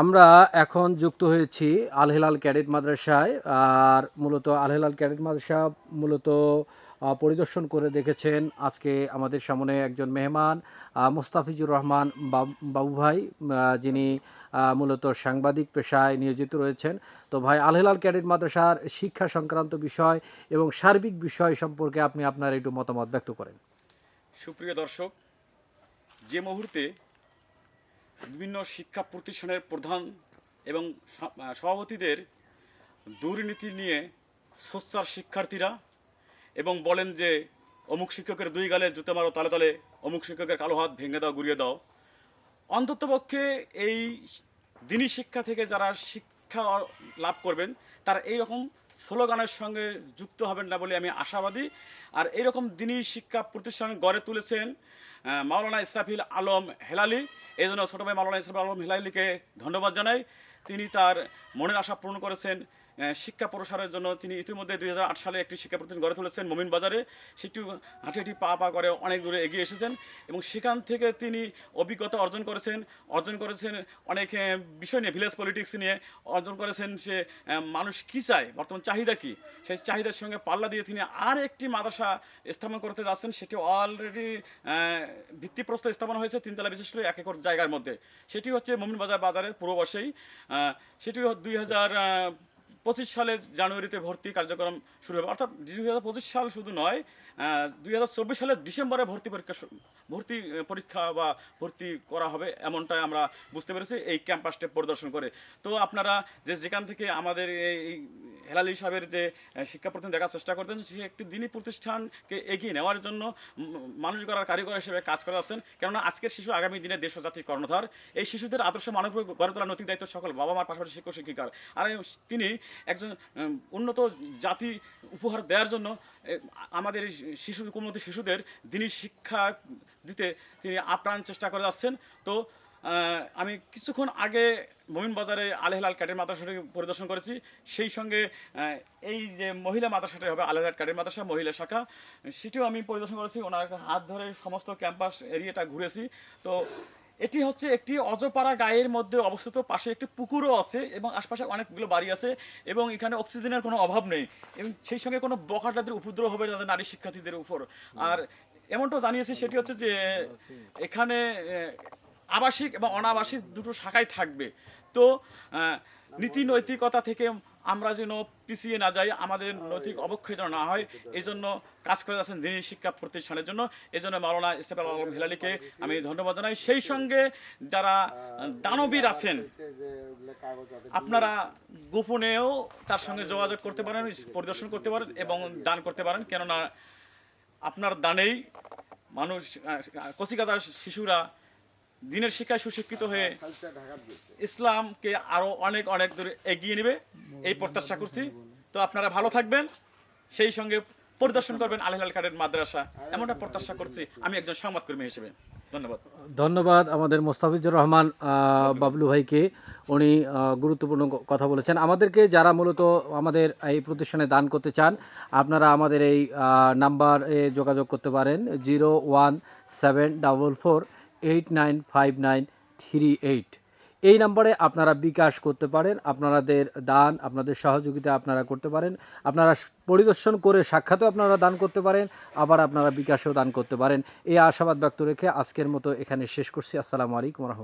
আমরা এখন যুক্ত হয়েছি আল হেলাল ক্যাডেট মাদ্রাসায়, আর মূলত আল হেলাল ক্যাডেট মাদ্রাসা মূলত পরিদর্শন করে দেখেছেন আজকে আমাদের সামনে একজন মেহমান মুস্তাফিজুর রহমান বাব- ভাই যিনি মূলত সাংবাদিক পেশায় নিয়োজিত রয়েছেন। তো ভাই আল হেলাল ক্যাডেট মাদ্রাসার শিক্ষা সংক্রান্ত বিষয় এবং সার্বিক বিষয় সম্পর্কে আপনি আপনার একটু মতামত ব্যক্ত করেন। সুপ্রিয় দর্শক, যে মুহূর্তে বিভিন্ন শিক্ষা প্রতিষ্ঠানের প্রধান এবং সভাপতিদের দুর্নীতি নিয়ে সোচ্চার শিক্ষার্থীরা এবং বলেন যে, অমুক শিক্ষকের দুই গালে জুতে মারো, তালে তালে অমুক শিক্ষকের কালো হাত ভেঙে দাও গুড়িয়ে দাও। অন্ততপক্ষে এই দিনী শিক্ষা থেকে যারা শিক্ষা লাভ করবেন, তার এই রকম স্লোগানের সঙ্গে যুক্ত হবেন না বলে আমি আশাবাদী। আর এইরকম দিনী শিক্ষা প্রতিষ্ঠান গড়ে তুলেছেন মাওলানা ইসরাফিল আলম হেলালি। এই জন্য ছোটো ভাই মাওলানা ইসরাফিল আলম হেলালিকে ধন্যবাদ জানাই। তিনি তার মনের আশা পূরণ করেছেন। শিক্ষা প্রসারের জন্য তিনি ইতিমধ্যে দুই হাজার আট সালে একটি শিক্ষা প্রতিষ্ঠান গড়ে তুলেছেন মমিন বাজারে। সেটি হাঁটি হাঁটি পা পা করে অনেক দূরে এগিয়ে এসেছেন এবং সেখান থেকে তিনি অভিজ্ঞতা অর্জন করেছেন অর্জন করেছেন অনেক বিষয় নিয়ে ভিলেজ পলিটিক্স নিয়ে অর্জন করেছেন সে মানুষ কী চায় বর্তমান চাহিদা কী? সেই চাহিদার সঙ্গে পাল্লা দিয়ে তিনি আর একটি মাদ্রাসা স্থাপন করতে যাচ্ছেন। সেটি অলরেডি ভিত্তিপ্রস্তর স্থাপন হয়েছে তিনতলা বিশিষ্ট এক একর জায়গার মধ্যে। সেটি হচ্ছে মমিন বাজার বাজারের পূর্ববর্ষেই। আহ, সেটি দুই হাজার পঁচিশ সালে জানুয়ারিতে ভর্তি কার্যক্রম শুরু হবে। অর্থাৎ দুই হাজার পঁচিশ সাল শুধু নয় দুই হাজার চব্বিশ সালের ডিসেম্বরে ভর্তি পরীক্ষা ভর্তি পরীক্ষা বা ভর্তি করা হবে এমনটাই আমরা বুঝতে পেরেছি এই ক্যাম্পাসটা পরিদর্শন করে। তো আপনারা যে যেখান থেকে আমাদের এই হেলালি সাহেবের যে শিক্ষা প্রতিষ্ঠান দেখার চেষ্টা করতেন সে একটি দিনী প্রতিষ্ঠানকে এগিয়ে নেওয়ার জন্য মানুষ গড়ার কারিগর হিসেবে কাজ করে আছেন। কেননা আজকের শিশু আগামী দিনে দেশ জাতির কর্ণধার। এই শিশুদের আদর্শ মানব গড়ে তোলা নৈতিক দায়িত্ব সকল বাবা মার পাশাপাশি শিক্ষক শিক্ষিকার আর তিনি একজন উন্নত জাতি উপহার দেওয়ার জন্য আমাদের শিশু কোমলতি শিশুদের দিনী শিক্ষা দিতে তিনি আপ্রাণ চেষ্টা করে যাচ্ছেন। তো আমি কিছুক্ষণ আগে মমিন বাজারে আলহেলাল ক্যাডের মাদ্রাসাটি পরিদর্শন করেছি। সেই সঙ্গে এই যে মহিলা মাদ্রাসাটি হবে আলহেলাল ক্যাডের মাদ্রাসা, মহিলা শাখা, সেটিও আমি পরিদর্শন করেছি। ওনার হাত ধরে সমস্ত ক্যাম্পাস এরিয়াটা ঘুরেছি। তো এটি হচ্ছে একটি অজপাড়া গায়ের মধ্যে অবস্থিত, পাশে একটি পুকুরও আছে এবং আশপাশে অনেকগুলো বাড়ি আছে এবং এখানে অক্সিজেনের কোনো অভাব নেই। এবং সেই সঙ্গে কোনো বখাটাদের উপদ্রব হবে যাদের নারী শিক্ষার্থীদের উপর। আর এমনটাও জানিয়েছি, সেটি হচ্ছে যে এখানে আবাসিক এবং অনাবাসিক দুটো শাখাই থাকবে। তো নীতি নৈতিকতা থেকে আমরা যেন পিছিয়ে না যাই, আমাদের নৈতিক অবক্ষয় যেন না হয় এই জন্য কাজ করে যাচ্ছেন দিনী শিক্ষা প্রতিষ্ঠানের জন্য। এই জন্য মাওলানা ইস্তেফাল আলম হিলালিকে আমি ধন্যবাদ জানাই। সেই সঙ্গে যারা দানবীর আছেন, আপনারা গোপনেও তার সঙ্গে যোগাযোগ করতে পারেন, পরিদর্শন করতে পারেন এবং দান করতে পারেন। কেননা আপনার দানেই মানুষ কচিকাজার শিশুরা দিনের শিক্ষায় সুশিক্ষিত হয়ে ইসলামকে আরও অনেক অনেক দূরে এগিয়ে নেবে, এই প্রত্যাশা করছি। তো আপনারা ভালো থাকবেন, সেই সঙ্গে পরিদর্শন করবেন আলহিলাল কার্ডের মাদ্রাসা। এমনটা প্রত্যাশা করছি, আমি একজন সংবাদকর্মী হিসেবে। ধন্যবাদ। ধন্যবাদ আমাদের মোস্তাফিজুর রহমান বাবলু ভাইকে। উনি গুরুত্বপূর্ণ কথা বলেছেন। আমাদেরকে যারা মূলত আমাদের এই প্রতিষ্ঠানে দান করতে চান, আপনারা আমাদের এই নাম্বারে যোগাযোগ করতে পারেন। Zero one seven double four eight nine five nine three eight এই নম্বরে আপনারা বিকাশ করতে পারেন, আপনাদের দান, আপনাদের সহযোগিতা আপনারা করতে পারেন, আপনারা পরিদর্শন করে সাক্ষাৎও আপনারা দান করতে পারেন, আবার আপনারা বিকাশেও দান করতে পারেন। এই আশাবাদ ব্যক্ত রেখে আজকের মতো এখানে শেষ করছি। আসসালামু আলাইকুম রহমতুল্লাহ।